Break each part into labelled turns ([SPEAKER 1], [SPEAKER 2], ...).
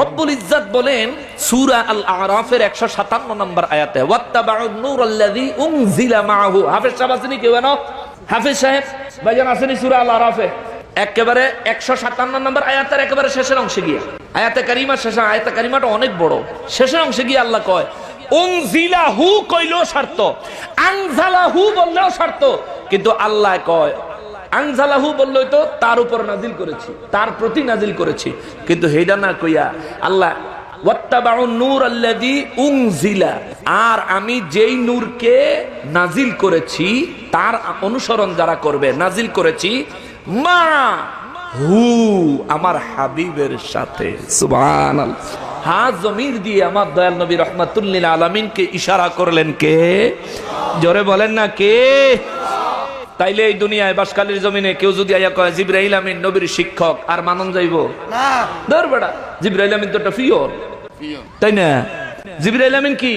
[SPEAKER 1] রব্বুল ইজ্জাত বলেন, সূরা আল আরাফের 157 নম্বর আয়াতে, ওয়াত্তাবাউন নূর আল্লাযী উনজিলা মাআহু। হাফেজ সাহেব, আসেনি কেউ জানো হাফেজ সাহেব, ভাইজান, আসেনি সূরা আল আরাফে একেবারে 157 নম্বর আয়াতের একেবারে শেষের অংশে গিয়ে। আয়াতে কারিমা শেষ, আয়াতে কারিমাটা অনেক বড়। শেষের অংশে গিয়ে আল্লাহ কয়, উনজিলাহু কইলেও শর্ত আনজালাহু বললেও শর্ত কিন্তু আল্লাহ কয় আনজালাহু বললই তো, তার উপর নাজিল করেছি, তার প্রতি নাজিল করেছি। কিন্তু হেডা না কইয়া, আল্লাহ আর আমি যেই নূরকে নাজিল করেছি, তার অনুসরণ যারা করবে, নাজিল করেছি মা হু, আমার হাবিবের সাথে। হা জমির দিয়ে আমার দয়াল নবী রহমাতুল্লিল আলামিনকে ইশারা করলেন কে? জোরে বলেন না কে? তাইলে এই দুনিয়ায় বাসকালীর জমিনে কেউ যদি আইয়া কয় জিব্রাহিল আমিন নবীর শিক্ষক আর মানন যাইব? ধর বেড়া জিব্রাহিল আমিন তো একটা ফিওর তাই না? জিব্রাহিল আমিন কি?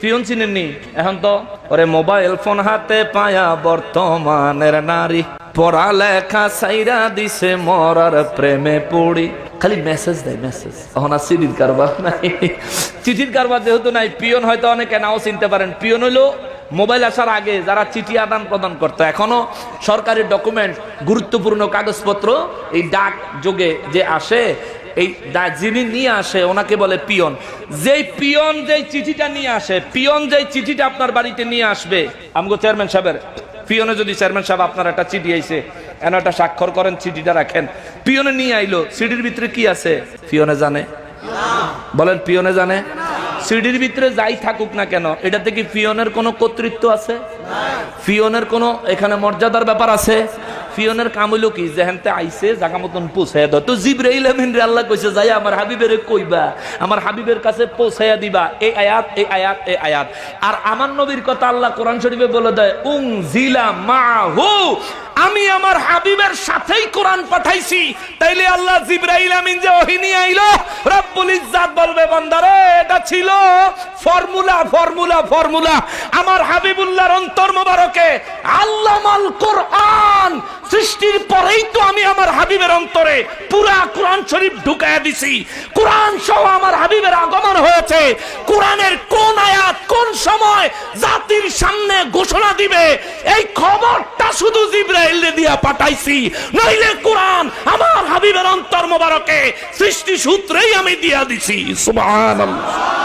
[SPEAKER 1] ফিওন চিনেননি? এখন তো ওরে মোবাইল ফোন হাতে পায়া বর্তমানের নারী। পড়ালেখা সাইরা দিছে মরার প্রেমে পড়ি। খালি মেসেজ দেয় মেসেজ এখন আর চিঠির কারবার নাই। চিঠির কারবার যেহেতু নাই পিয়ন হয়তো অনেকে নাও চিনতে পারেন। পিয়ন হলো মোবাইল আসার আগে যারা চিঠি আদান প্রদান করতো, এখনও সরকারি ডকুমেন্ট, গুরুত্বপূর্ণ কাগজপত্র এই ডাক যোগে যে আসে, এই যিনি নিয়ে আসে ওনাকে বলে পিয়ন। যেই পিয়ন যেই চিঠিটা নিয়ে আসে, পিয়ন যেই চিঠিটা আপনার বাড়িতে নিয়ে আসবে, আমগো চেয়ারম্যান সাহেবের, পিয়নে যদি চেয়ারম্যান সাহেব আপনার একটা চিঠি আইছে, এন একটা স্বাক্ষর করেন, চিঠিটা রাখেন, পিয়নে নিয়ে আইলো সিডির ভিতরে কি আছে? পিয়নে জানে। বলেন, পিয়নে জানে? সিডির ভিতরে যাই থাকুক না কেন, এটাতে কি পিয়নের কোনো কর্তৃত্ব আছে? পিয়নের কোনো এখানে মর্যাদার ব্যাপার আছে? পিয়নের কাম হইল কি, যেহেনতে আইছে, জাগা মতন পৌঁছাইয়া দাও। তো জিব্রাইল রে আল্লাহ কইছে যাই আমার হাবিবের কইবা, আমার হাবিবের কাছে পৌঁছাইয়া দিবা। এই আয়াত এই আয়াত এই আয়াত। আর আমার নবীর কথা আল্লাহ কোরআন শরীফে বলে দেয় উং জিলা মাহু আমি আমার হাবিবের সাথেই কোরআন পাঠাইছি। তাইলে আল্লাহ জিব্রাইল আমিন যে ওহিনী আইলো, রব্বুল ইজ্জাত বলবে বান্দারে এটা ছিল ফর্মুলা ফর্মুলা ফর্মুলা। আমার হাবিবুল্লাহর অন্তর মোবারকে আল্লামাল কোরআন সৃষ্টির পরেই তো আমি আমার হাবিবের অন্তরে পুরা কোরআন শরীফ ঢুকায়া দিছি। কোরআন সহ আমার হাবিবের আগমন হয়েছে। কোরআনের কোন আয়াত, কোন সময় জাতির সামনে ঘোষণা দিবে, এই খবরটা শুধু জিব্রাইল দিয়া পাঠাইছি নইলে কোরআন আমার হাবিবের অন্তর মোবারকে সৃষ্টি সূত্রেই আমি দিয়া দিছি সুবহানাল্লাহ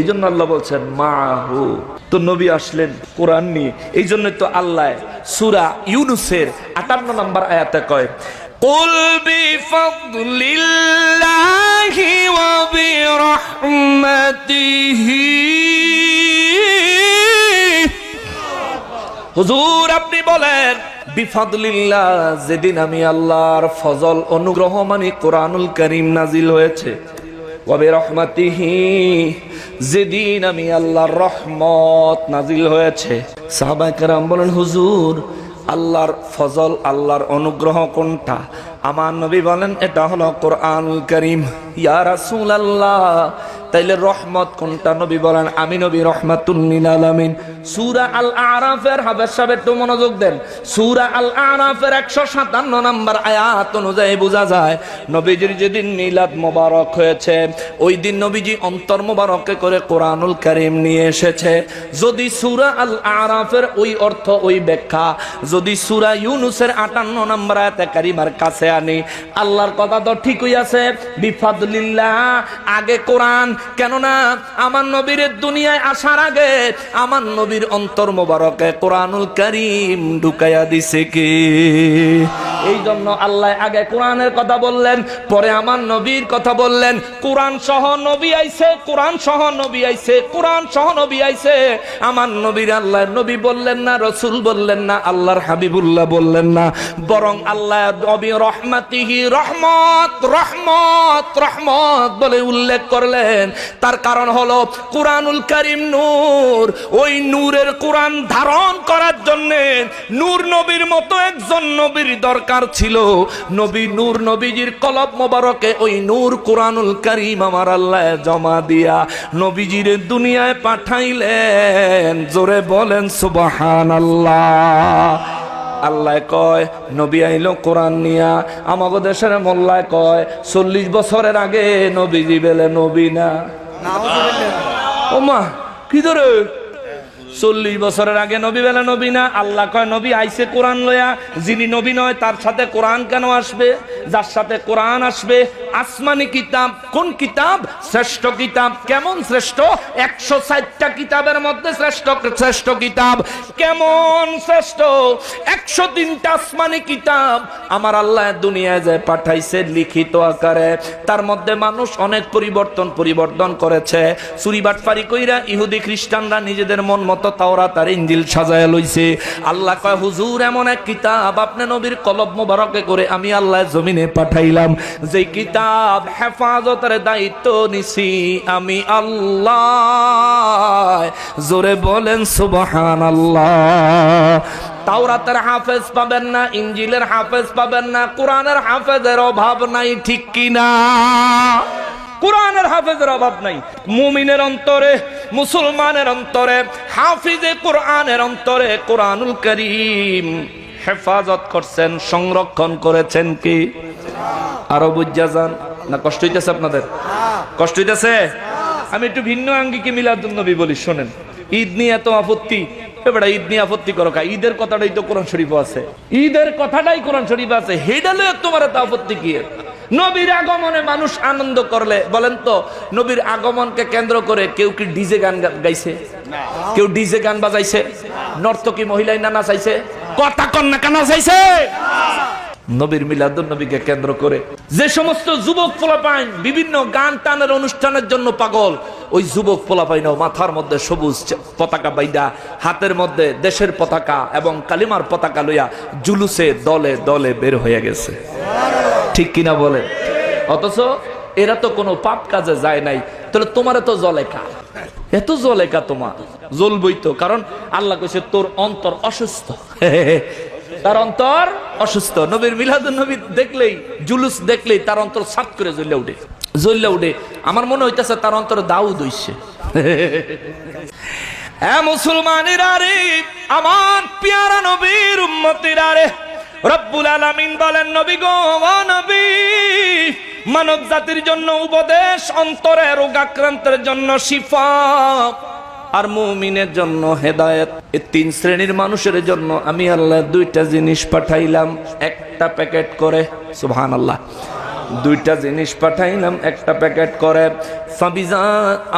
[SPEAKER 1] এই জন্য আল্লাহ বলছেন মাহু তো নবী আসলেন কোরআন নিয়ে এই জন্য তো আল্লাহ সুরা ইউনুসের আটান্ন নম্বর আয়াতে কয় قل بفضل الله وبرحمته হুজুর, আপনি বলেন, বিফাদলিল্লাহ, যেদিন আমি আল্লাহর ফজল অনুগ্রহ মানে কোরআনুল করিম নাজিল হয়েছে কবে রহমাতিহি, যেদিন আমি আল্লাহর রহমত নাজিল হয়েছে। সাহাবাই কেরাম বলেন, হুজুর, আল্লাহর ফজল, আল্লাহর অনুগ্রহ কোনটা? আমার নবী বলেন, এটা হলো কোরআনুল করিম। ইয়া রাসূল আল্লাহ তাইলে রহমত কোনটা? নবী বলেন, আমি নবী রহমাতুল্লিল আলামিন। সূরা আল আরাফের হাবের সাহেব একটু মনোযোগ দেন। সূরা আল আরাফের 157 নম্বর আয়াত অনুযায়ী বোঝা যায়, নবীজির যেদিন মিলাদ মোবারক হয়েছে, ওই দিন নবীজি অন্তর মোবারকে করে কোরআনুল কারীম নিয়ে এসেছে। যদি সূরা আল আরাফের ওই অর্থ ওই ব্যাখ্যা, যদি সূরা ইউনুসের 58 নম্বর আয়াতে কারিমার কাছে আনি, আল্লাহর কথা তো ঠিকই আছে, বিফাদলিল্লাহ, আগে কোরআন কেননা আমার নবীর দুনিয়ায় আসার আগে আমার নবীর অন্তর মোবারকে কোরআনুল করিম ঢুকাইয়া দিছে কে? এই জন্য আল্লাহ আগে কোরআনের কথা বললেন, পরে আমার নবীর কথা বললেন। কোরআন সহ নবী আইছে, কোরআন সহ নবী আইছে, কোরআন সহ নবী আইছে। আমার নবীর আল্লাহ নবী বললেন না, রসুল বললেন না, আল্লাহর হাবিবুল্লাহ বললেন না। বরং আল্লাহ রহমাতিহি, রহমত রহমত রহমত বলে উল্লেখ করলেন। তার কারণ হলো কোরআনুল করিম নূর। ওই নূরের কোরআন ধারণ করার জন্য নূর নবীর মতো একজন নবীর দরকার। ছিল। নবী নূর নবীজির কলব মোবারকে ওই নূর কোরআনুল করিম আমার আল্লাহ জমা দিয়া নবীজির দুনিয়ায় পাঠাইলেন। জোরে বলেন সুবহান আল্লাহ আল্লাহ কয় নবী আইলো কোরআন নিয়া। আমাগো দেশের মোল্লায় কয় চল্লিশ বছরের আগে নবীজি বেলে নবী না। ও মা কি ধরে? চল্লিশ বছরের আগে নবী বেলা নবী না, আল্লাহ কয়, নবী আইসে কোরআন লয়া, যিনি নবী নয়, তার সাথে কোরআন কেন আসবে? যার সাথে কোরআন আসবে, আসমানি কিতাব, কোন কিতাব? শ্রেষ্ঠ কিতাব, কেমন শ্রেষ্ঠ? একশো ষাটটা কিতাবের মধ্যে শ্রেষ্ঠ শ্রেষ্ঠ কিতাব, কেমন শ্রেষ্ঠ? একশো তিনটা আসমানি কিতাব, আমার আল্লাহ দুনিয়ায় যে পাঠাইছে লিখিত আকারে, তার মধ্যে মানুষ অনেক পরিবর্তন পরিবর্তন করেছে। চুরিবাটপারি কইরা ইহুদি খ্রিস্টানরা নিজেদের মন মতো তাওরা তার ইঞ্জিল সাজায় লইছে। আল্লাহ কয়, হুজুর, এমন এক কিতাব আপনি নবীর কলব মোবারকে করে আমি আল্লাহ জমিনে পাঠাইলাম। যে কিতাব হেফাজতের দায়িত্ব নিছি আমি আল্লাহ। জোরে বলেন সুবহান আল্লাহ তাওরাতের হাফেজ পাবেন না ইঞ্জিলের হাফেজ পাবেন না, কোরআনের হাফেজের অভাব নাই, ঠিক কিনা? কোরআনের হাফেজের অভাব নাই। মুমিনের অন্তরে মুসলমানের অন্তরে, হাফিজে কোরআনের অন্তরে কোরআনুল করিম হেফাজত করছেন, সংরক্ষণ করেছেন কি? আরও বুঝা যান? না, কষ্ট হইতেছে আপনাদের? কষ্ট হইতেছে? আমি একটু ভিন্ন আঙ্গিকে মিলাদুন নবী বলি, শোনেন। ঈদ নিয়ে এত আপত্তি। এবার ঈদ নিয়ে আপত্তি করো কা? ঈদের কথাটাই তো কোরআন শরীফ আছে। ঈদের কথাটাই কোরআন শরীফ আছে। হেডালে তোমার এত আপত্তি কি? নবীর আগমনে মানুষ আনন্দ করলে বলেন তো নবীর আগমনকে কেন্দ্র করে কেউ কি ডিজে গান গাইছে? কেউ ডিজে গান বাজাইছে? নর্তকী মহিলাই না নাচাইছে? কথা কন্যা কেন নাচাইছে? নবীর মিলাদুন নবীকে কেন্দ্র করে যে সমস্ত যুবক পোলাপাইন বিভিন্ন গান টানের অনুষ্ঠানের জন্য পাগল ওই যুবক পোলাপাইনও মাথার মধ্যে সবুজ পতাকা বাইদা হাতের মধ্যে দেশের পতাকা এবং কালিমার পতাকা লইয়া জুলুসে দলে দলে বের হয়ে গেছে। ঠিক কিনা বলে? অথচ এরা তো কোনো পাপ কাজে যায় নাই। তাহলে তোমার তো জলেকা এত জলেকা তোমার? জ্বলবই তো, কারণ আল্লাহ কইছে, তোর অন্তর অসুস্থ। তার অন্তর অসুস্থ। নবীর মিলাদ নবী দেখলেই, জুলুস দেখলেই তার অন্তর সাত করে জ্বললে উঠে। জ্বললে উঠে। আমার মনে হইতেছে তার অন্তরে দাউদ হইছে। হ্যাঁ মুসলমানেরা রে, আমার পিয়ারা নবীর উম্মতিরা রে। রব্বুল আলামিন বলেন, নবী গো নবী, মানব জাতির জন্য উপদেশ, অন্তরে রোগাক্রান্তের জন্য শিফা আর মুমিনের জন্য হেদায়েত। এই তিন শ্রেণির মানুষের জন্য আমি আল্লাহ দুইটা জিনিস পাঠাইলাম, একটা প্যাকেট করে, সুবহানাল্লাহ। দুইটা জিনিস পাঠাইলাম, একটা প্যাকেট করে, ফাবিজা,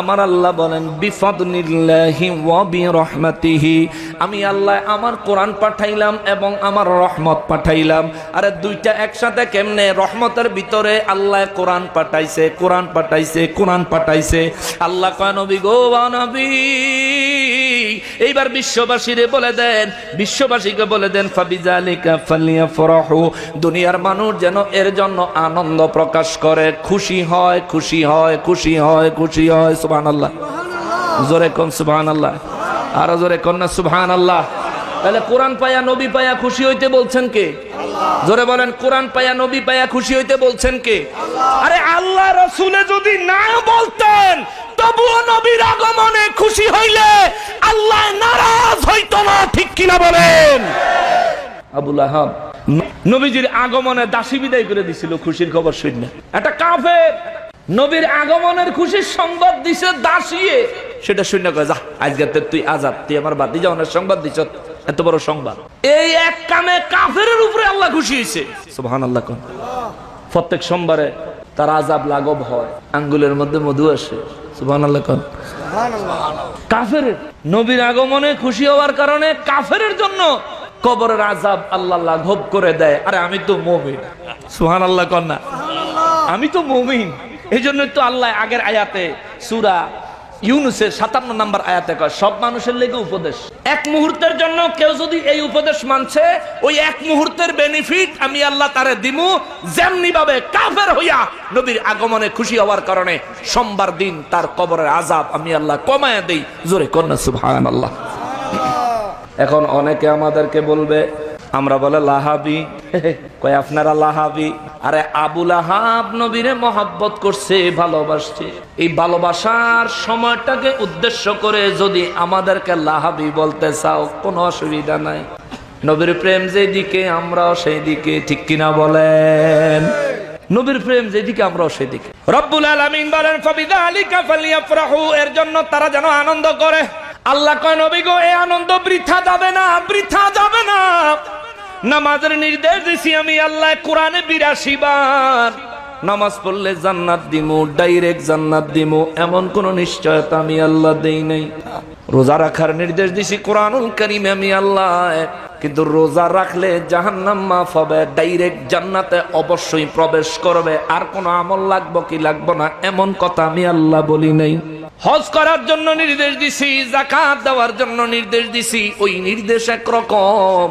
[SPEAKER 1] আমার আল্লাহ বলেন, বিফাদনিল্লাহি ওয়া বিরহমাতিহি। আমি আল্লাহ আমার কোরআন পাঠাইলাম এবং আমার রহমত পাঠাইলাম। আরে দুইটা একসাথে কেমনে? রহমতের ভিতরে আল্লাহ কোরআন পাঠাইছে কোরআন পাঠাইছে কোরআন পাঠাইছে। আল্লাহ কয়, নবী গো নবী এইবার বিশ্ববাসীরে বলে দেন বিশ্ববাসীকে বলে দেন ফাবিজালিকা ফালিয়া ফরাহু দুনিয়ার মানুষ যেন এর জন্য আনন্দ প্রকাশ করে খুশি হয় খুশি হয় খুশি হয় খুশি হয় সুবহানাল্লাহ। জোরে কোন সুবহানাল্লাহ? আরও জোরে কোন না সুবহানাল্লাহ। তাহলে কোরআন পায়া নবী পায়া খুশি হইতে বলছেন কে? জোরে বলেন কোরআন পায়া নবী পায়া খুশি হইতে বলছেন কে? আরে আল্লাহ রসুলে যদি না বলতেন তবুও নবীর আগমনে খুশি হইলে আল্লাহ নারাজ হইতো না, ঠিক কিনা বলেন? আবুল আহাব নবীজির আগমনে দাসী বিদায় করে দিছিল, খুশির খবর শুনে একটা কাফের নবীর আগমনের খুশির সংবাদ দিছে দাসিয়ে। সেটা শুনে কয় যা আজকে তুই আজাদ, তুই আমার বাতি যাওয়ানোর সংবাদ দিছ, এত বড় সংবাদ। এই এক কামে কাফের উপরে আল্লাহ খুশি হয়েছে সুবহান আল্লাহ প্রত্যেক সোমবারে তার আজাব লাঘব হয়, আঙ্গুলের মধ্যে মধু আসে। কাফের নবীর আগমনে খুশি হওয়ার কারণে কাফের জন্য কবরের আজাব আল্লাহ লাঘব করে দেয়। আরে আমি তো মমিন। সুহান আল্লাহ কন্যা আমি তো মমিন। এই জন্য তো আল্লাহ আগের আয়াতে সুরা ইউনুসের সাতান্ন নাম্বার আয়াতে কয়, সব মানুষের লেগে উপদেশ। এক মুহূর্তের জন্য কেউ যদি এই উপদেশ মানছে, ওই এক মুহূর্তের বেনিফিট আমি আল্লাহ তারে দিমু যেমনি ভাবে কাফের হইয়া নবীর আগমনে খুশি হওয়ার কারণে সোমবার দিন তার কবরের আজাব আমি আল্লাহ কমায়া দেই। জোরে কন্যা সুবহান আল্লাহ এখন অনেকে আমাদেরকে বলবে আমরা বলে লাহাবি। কয়, আপনারা লাহাবি? আরে আবুল আহাব নবীরে মহাব্বত করছে, ভালোবাসছে। এই ভালোবাসার সময়টাকে উদ্দেশ্য করে যদি আমাদেরকে লাহাবি বলতে চাও, কোনো অসুবিধা নাই। নবীর প্রেম যেদিকে, আমরাও সেই দিকে ঠিক কিনা বলেন? নবীর প্রেম যেদিকে, আমরাও সেদিকে। রব্বুল আলামিন বলেন ফাবিযালিকা ফালিয়াফরাহু এর জন্য তারা যেন আনন্দ করে। আল্লাহ কয়, নবী গো এই আনন্দ বৃথা যাবে না, বৃথা যাবে না। নামাজের নির্দেশ দিছি আমি আল্লাহ, কোরআনে বিরাশি বার। নামাজ পড়লে জান্নাত দিমু, ডাইরেক্ট জান্নাত দিমু, এমন কোন নিশ্চয়তা আমি আল্লাহ দেই নাই। রোজা রাখার নির্দেশ দিছি কোরআনুল করিমে আমি আল্লাহ, কিন্তু রোজা রাখলে জাহান্নাম মাফ হবে, ডাইরেক্ট জান্নাতে অবশ্যই প্রবেশ করবে। আর কোনো আমল লাগবো কি লাগবো না, এমন কথা আমি আল্লাহ বলি নাই। হজ করার জন্য নির্দেশ দিছি জাকাত দেওয়ার জন্য নির্দেশ দিছি, ওই নির্দেশ একরকম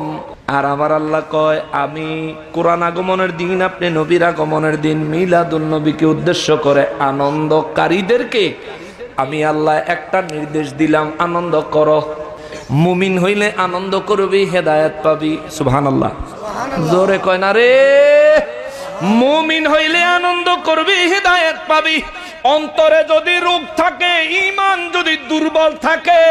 [SPEAKER 1] আর আমার আল্লাহ কয় আমি কোরআন আগমনের দিন আপনি নবীর আগমনের দিন মিলাদুল নবীকে উদ্দেশ্য করে আনন্দকারীদেরকে আমি আল্লাহ একটা নির্দেশ দিলাম আনন্দ করো। মুমিন হইলে আনন্দ করবি হেদায়েত পাবি। সুবহান আল্লাহ জোরে কয় না রে? মুমিন হইলে আনন্দ করবি হেদায়েত পাবি। অন্তরে যদি রোগ থাকে ইমান যদি দুর্বল থাকে,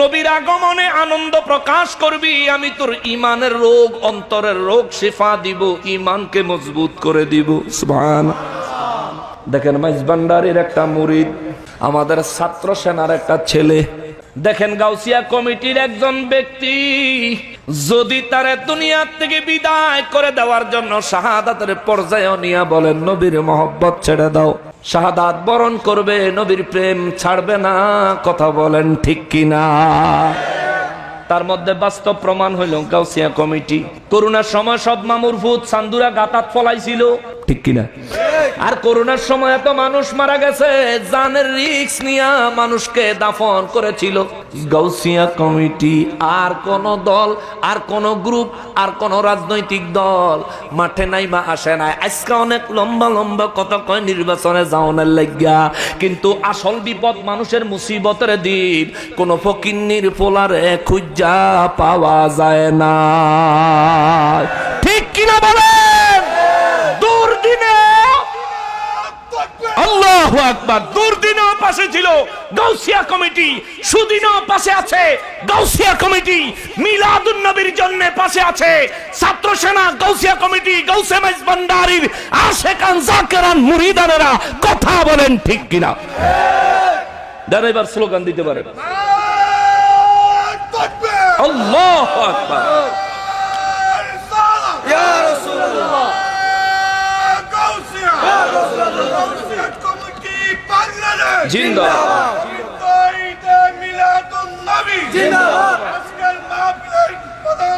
[SPEAKER 1] নবীর আগমনে আনন্দ প্রকাশ করবি, আমি তোর ইমানের রোগ, অন্তরের রোগ শেফা দিব ইমানকে মজবুত করে দিব। দেখেন মাইজ একটা মুরিদ, আমাদের ছাত্র সেনার একটা ছেলে। দেখেন গাউসিয়া কমিটির একজন ব্যক্তি যদি তারে দুনিয়ার থেকে বিদায় করে দেওয়ার জন্য শাহাদাতের পর্যায়ে নিয়া বলেন, নবীর মহব্বত ছেড়ে দাও। শাহাদাত বরণ করবে, নবীর প্রেম ছাড়বে না, কথা বলেন ঠিক কিনা? তার মধ্যে বাস্তব প্রমাণ হইল, গাউসিয়া কমিটি। করোনার সময় সব মামুর ভূত সান্দুরা গাতাত ফলাইছিল। ঠিক কিনা? আর করোনার সময় এত মানুষ মারা গেছে, জানের রিক্স নিয়া মানুষকে দাফন করেছিল। গাউসিয়া কমিটি, আর কোন দল, আর কোন গ্রুপ আর কোন রাজনৈতিক দল মাঠে নাই বা আসে নাই। আজকে অনেক লম্বা লম্বা কথা কয় নির্বাচনে যাওয়ার লাগিয়া। কিন্তু আসল বিপদ মানুষের মুসিবতের দিন। কোন ফকিন্নির পোলারে খুঁজা পাওয়া যায় না ঠিক কিনা বলেন দুর্দিনে আল্লাহ আকবার। দুর্দিনেও পাশে ছিল। গাউসিয়া কমিটি সুদিনও পাশে আছে। গাউসিয়া কমিটি মিলাদুন নবীর জন্য পাশে আছে। ছাত্র সেনা গাউসিয়া কমিটি গাউসে মাইজ ভান্ডারির আশেকান জাকেরান মুরিদানেরা কথা বলেন ঠিক কিনা। দেন এবার স্লোগান দিতে পারেন। আল্লাহ আকবার। জিন্দাবাদ।
[SPEAKER 2] জিন্দাবাদ। আজকাল মাহফিলের প্রধান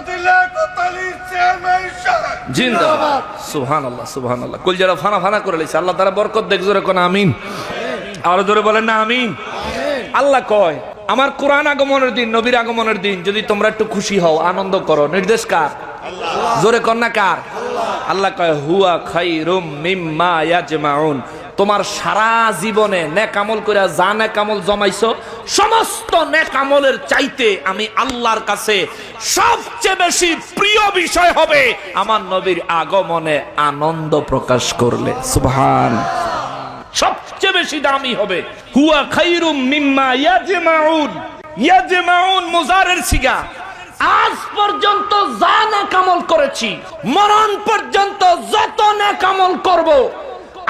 [SPEAKER 2] কোতালি চেয়ারম্যান সাহেব
[SPEAKER 1] জিন্দাবাদ। কুল যারা ফানা ফানা করে লেছে আল্লাহ তারা বরকত দেখ জোরে কোন আমিন। আরও জোরে বলেন না আমিন। আল্লাহ কয় আমার কোরআন আগমনের দিন নবীর আগমনের দিন যদি তোমরা একটু খুশি হও আনন্দ করো নির্দেশ কার? জোরে কন্যা কার? আল্লাহ কয় হুয়া খাইরুম মিম্মা ইয়াজমাউন। তোমার সারা জীবনে নেকামল করে যা নেকামল জমাইছো, সমস্ত নেকামলের চাইতে আমি আল্লাহর কাছে সবচেয়ে বেশি প্রিয় বিষয় হবে আমার নবীর আগমনে আনন্দ প্রকাশ করলে। সুবহান। সবচেয়ে বেশি দামি হবে, হুয়া খাইরুম মিম্মা ইয়াজমাউন ইয়াজমাউন মুজারের সিগা। আজ পর্যন্ত যা নেকামল করেছি, মরণ পর্যন্ত যত নেকামল করব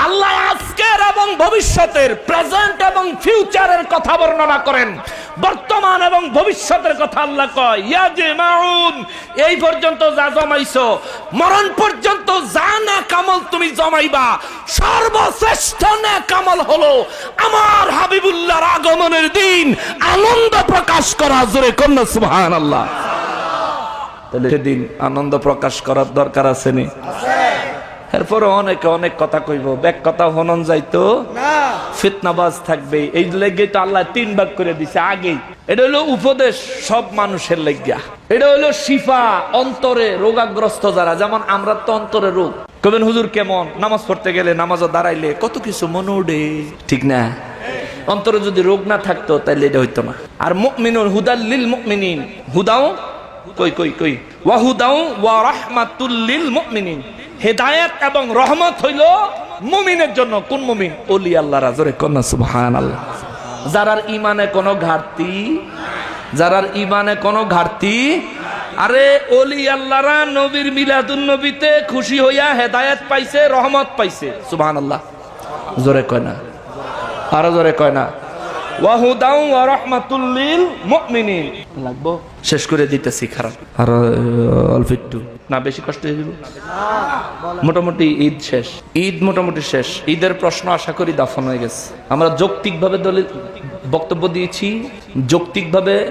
[SPEAKER 1] আল্লাহ আজকের এবং ভবিষ্যতের প্রেজেন্ট এবং ফিউচারের কথা বর্ণনা করেন। বর্তমান এবং ভবিষ্যতের কথা আল্লাহ কয় ইয়া যে এই পর্যন্ত যা জমাইছো, মরণ পর্যন্ত যা না কামল তুমি জমাইবা, সর্বশ্রেষ্ঠ না কামল হলো আমার হাবিবুল্লাহর আগমনের দিন, আনন্দ প্রকাশ করা। জোরে কন্যা সুবহান আল্লাহ তাহলে সেদিন আনন্দ প্রকাশ করার দরকার আছে নি? এরপরে অনেকে অনেক কথা কইব। ব্যাক কথা হনন যাইতো। ফিতনাবাজ থাকবে। এই লেগে তো আল্লাহ তিন ভাগ করে দিছে আগেই। এটা হলো উপদেশ সব মানুষের লেগিয়া। এটা হলো শিফা অন্তরে রোগাগ্রস্ত যারা। যেমন আমরা তো অন্তরে রোগ। কবেন হুজুর কেমন? নামাজ পড়তে গেলে নামাজও দাঁড়াইলে কত কিছু মনে উঠে। ঠিক না? অন্তরে যদি রোগ না থাকতো তাইলে এটা হইতো না। আর মুমিনুল হুদাল্লিল মুমিনিন। হুদাও কই কই কই? ওয়াহুদাউ ওয়া রাহমাতুল লিল মুমিনিন। হেদায়েত এবং রহমত হইল মুমিনের জন্য। কোন মুমিন? ওলি আল্লাহ রাজরে কন্যা সুবহানাল্লাহ। যারার ইমানে কোনো ঘাটতি, যারার ইমানে কোনো ঘাটতি, আরে অলি আল্লাহরা নবীর মিলাদুন নবীতে খুশি হইয়া হেদায়েত পাইছে, রহমত পাইছে। সুবহানাল্লাহ। জোরে কয় না? আরও জোরে কয় না? ওয়াহুদাউ ওয়া রাহমাতুল মুমিনিন। লাগবো? শেষ করে দিতেছি খারাপ। আর অল্প একটু। না বেশি কষ্ট হয়ে যাবে? মোটামুটি ঈদ শেষ। ঈদ মোটামুটি শেষ। ঈদের প্রশ্ন আশা করি দাফন হয়ে গেছে। আমরা যৌক্তিকভাবে দলিল বক্তব্য দিয়েছি যৌক্তিকভাবে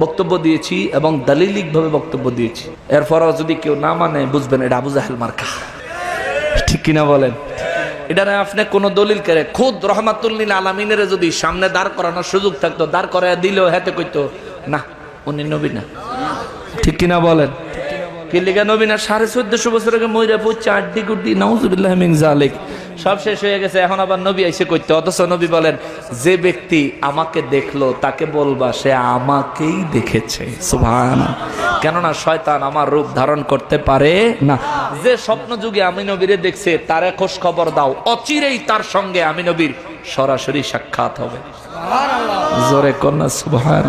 [SPEAKER 1] বক্তব্য দিয়েছি এবং দালিলিকভাবে বক্তব্য দিয়েছি। এরপরও যদি কেউ না মানে বুঝবেন এটা আবু জাহেল মার্কা। ঠিক কিনা বলেন? এটা না আপনি কোনো দলিল করে, খুদ রহমাতুল্লিল আলমিনের যদি সামনে দাঁড় করানোর সুযোগ থাকতো, দাঁড় করায় দিলেও হাতে কইতো, না, উনি নবী না। ঠিক কিনা বলেন? কি লিখে নবী না? সাড়ে চোদ্দশো বছর আগে ময়রা পড়ছে আড্ডি গুড্ডি, নাউজুবিল্লাহ মিন জালিক সব শেষ হয়ে গেছে এখন আবার নবী আইসে করতে অথচ নবী বলেন যে ব্যক্তি আমাকে দেখল তাকে বলবা সে আমাকেই দেখেছে। সুভান কেননা শয়তান আমার রূপ ধারণ করতে পারে না। যে স্বপ্ন যুগে আমি নবীরে দেখছে তারে খোঁজ খবর দাও অচিরেই তার সঙ্গে আমি নবীর সরাসরি সাক্ষাৎ হবে। জোরে কন্যা সুভান